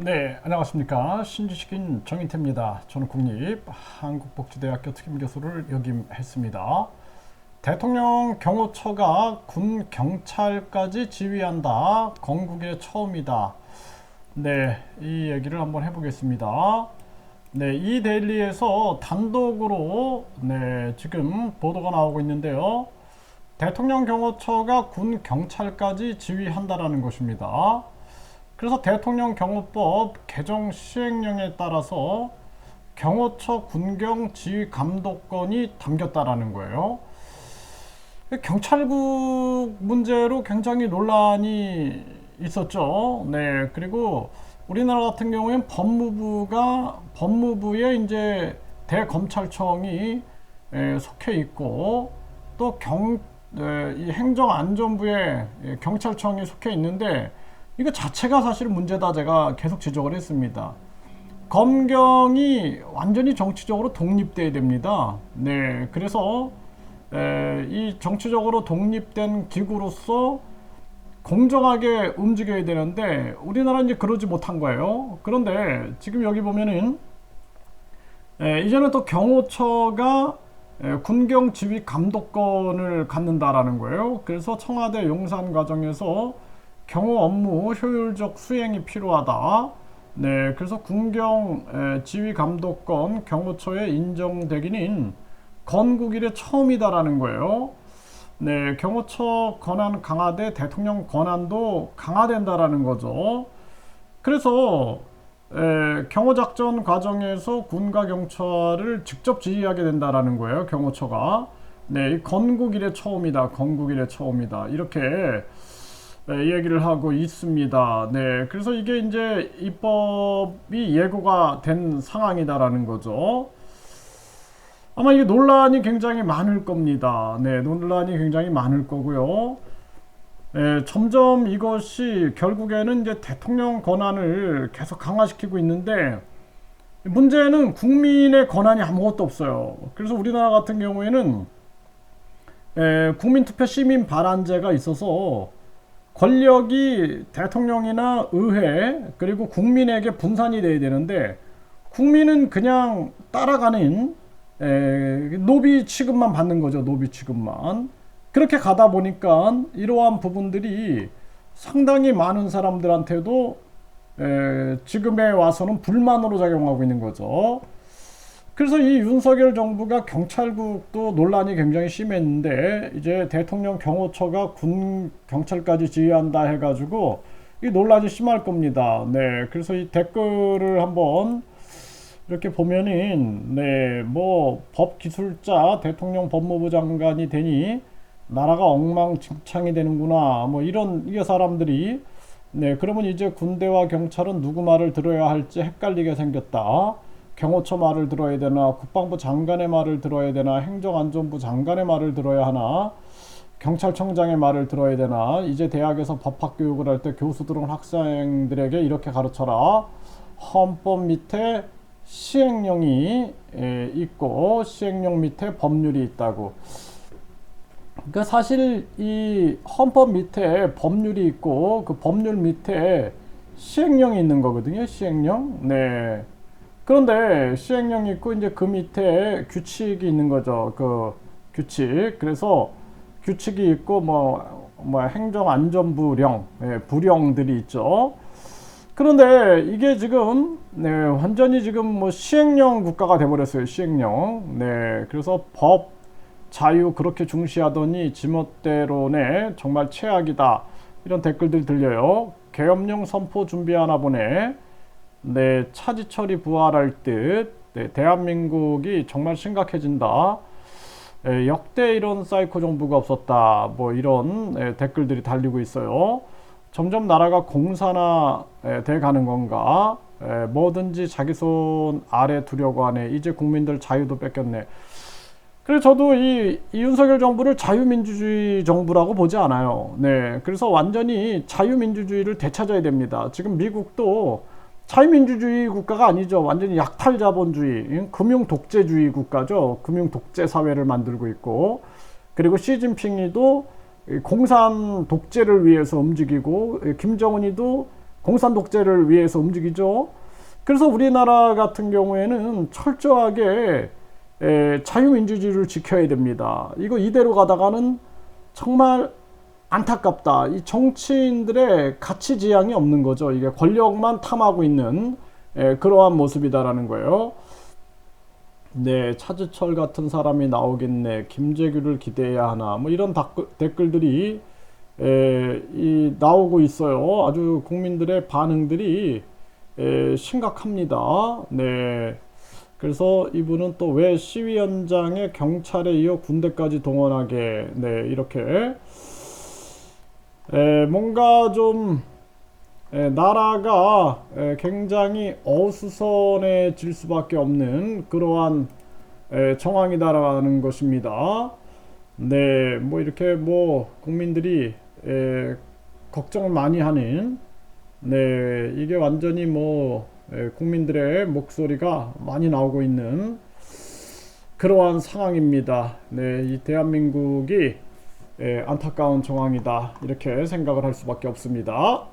네, 안녕하십니까. 신지식인 정인태입니다. 저는 국립 한국복지대학교 특임교수를 역임했습니다. 대통령 경호처가 군 경찰까지 지휘한다. 건국의 처음이다. 네, 이 얘기를 한번 해보겠습니다. 네, 이 데일리에서 단독으로 네, 지금 보도가 나오고 있는데요. 대통령 경호처가 군 경찰까지 지휘한다라는 것입니다. 그래서 대통령 경호법 개정 시행령에 따라서 경호처 군경 지휘 감독권이 담겼다라는 거예요. 경찰국 문제로 굉장히 논란이 있었죠. 네. 그리고 우리나라 같은 경우엔 법무부가 법무부에 이제 대검찰청이 에, 속해 있고 또 경, 행정안전부에 예, 경찰청이 속해 있는데 이거 자체가 사실 문제다 제가 계속 지적을 했습니다. 검경이 완전히 정치적으로 독립돼야 됩니다. 네, 그래서 에, 이 정치적으로 독립된 기구로서 공정하게 움직여야 되는데 우리나라 이제 그러지 못한 거예요. 그런데 지금 여기 보면은 에, 이제는 또 경호처가 에, 군경 지휘 감독권을 갖는다라는 거예요. 그래서 청와대 용산 과정에서 경호 업무 효율적 수행이 필요하다. 네, 그래서 군경 에, 지휘 감독권 경호처에 인정되기는 건국 이래 처음이다라는 거예요. 네, 경호처 권한 강화돼 대통령 권한도 강화된다라는 거죠. 그래서 에, 경호작전 과정에서 군과 경찰을 직접 지휘하게 된다라는 거예요. 경호처가. 네, 이 건국 이래 처음이다. 건국 이래 처음이다. 이렇게 네, 얘기를 하고 있습니다. 네, 그래서 이게 이제 입법이 예고가 된 상황이다라는 거죠. 아마 이게 논란이 굉장히 많을 겁니다. 네, 논란이 굉장히 많을 거고요. 네, 점점 이것이 결국에는 이제 대통령 권한을 계속 강화시키고 있는데 문제는 국민의 권한이 아무것도 없어요. 그래서 우리나라 같은 경우에는 에, 국민투표 시민 발안제가 있어서 권력이 대통령이나 의회 그리고 국민에게 분산이 돼야 되는데 국민은 그냥 따라가는 에, 노비 취급만 받는 거죠. 노비 취급만. 그렇게 가다 보니까 이러한 부분들이 상당히 많은 사람들한테도 에, 지금에 와서는 불만으로 작용하고 있는 거죠. 그래서 이 윤석열 정부가 경찰국도 논란이 굉장히 심했는데 이제 대통령 경호처가 군 경찰까지 지휘한다 해가지고 이 논란이 심할 겁니다. 네, 그래서 이 댓글을 한번 이렇게 보면은 네뭐 법기술자 대통령 법무부 장관이 되니 나라가 엉망진창이 되는구나 뭐 이런 이 사람들이 네 그러면 이제 군대와 경찰은 누구 말을 들어야 할지 헷갈리게 생겼다. 경호처 말을 들어야 되나 국방부 장관의 말을 들어야 되나 행정안전부 장관의 말을 들어야 하나 경찰청장의 말을 들어야 되나 이제 대학에서 법학 교육을 할 때 교수들은 학생들에게 이렇게 가르쳐라. 헌법 밑에 시행령이 있고 시행령 밑에 법률이 있다고. 그러니까 사실 이 헌법 밑에 법률이 있고 그 법률 밑에 시행령이 있는 거거든요 시행령. 네 그런데 시행령이 있고 이제 그 밑에 규칙이 있는 거죠. 그 규칙. 그래서 규칙이 있고 뭐, 뭐 행정안전부령, 예, 부령들이 있죠. 그런데 이게 지금 네, 완전히 지금 뭐 시행령 국가가 돼버렸어요. 시행령. 네, 그래서 법 자유 그렇게 중시하더니 지멋대로네 정말 최악이다. 이런 댓글들 들려요. 계엄령 선포 준비하나 보네. 네, 차지철이 부활할 듯 네, 대한민국이 정말 심각해진다. 네, 역대 이런 사이코 정부가 없었다. 뭐 이런 네, 댓글들이 달리고 있어요. 점점 나라가 공산화 돼 가는 건가? 에, 뭐든지 자기 손 아래 두려고 하네. 이제 국민들 자유도 뺏겼네. 그래서 저도 이, 이 윤석열 정부를 자유민주주의 정부라고 보지 않아요. 네. 그래서 완전히 자유민주주의를 되찾아야 됩니다. 지금 미국도 자유민주주의 국가가 아니죠. 완전히 약탈 자본주의, 금융 독재주의 국가죠. 금융 독재 사회를 만들고 있고, 그리고 시진핑이도 공산 독재를 위해서 움직이고, 김정은이도 공산 독재를 위해서 움직이죠. 그래서 우리나라 같은 경우에는 철저하게 에, 자유민주주의를 지켜야 됩니다. 이거 이대로 가다가는 정말 안타깝다. 이 정치인들의 가치 지향이 없는 거죠. 이게 권력만 탐하고 있는 에, 그러한 모습이다라는 거예요. 네, 차주철 같은 사람이 나오겠네. 김재규를 기대해야 하나. 뭐 이런 댓글, 댓글들이 에, 이 나오고 있어요. 아주 국민들의 반응들이 에, 심각합니다. 네. 그래서 이분은 또 왜 시위 현장에 경찰에 이어 군대까지 동원하게 네 이렇게 에, 뭔가 좀 에, 나라가 에, 굉장히 어수선해질 수밖에 없는 그러한 에, 정황이다라는 것입니다. 네, 뭐 이렇게 뭐 국민들이 에, 걱정을 많이 하는 네, 이게 완전히 뭐 에, 국민들의 목소리가 많이 나오고 있는 그러한 상황입니다. 네, 이 대한민국이 에, 안타까운 정황이다 이렇게 생각을 할 수밖에 없습니다.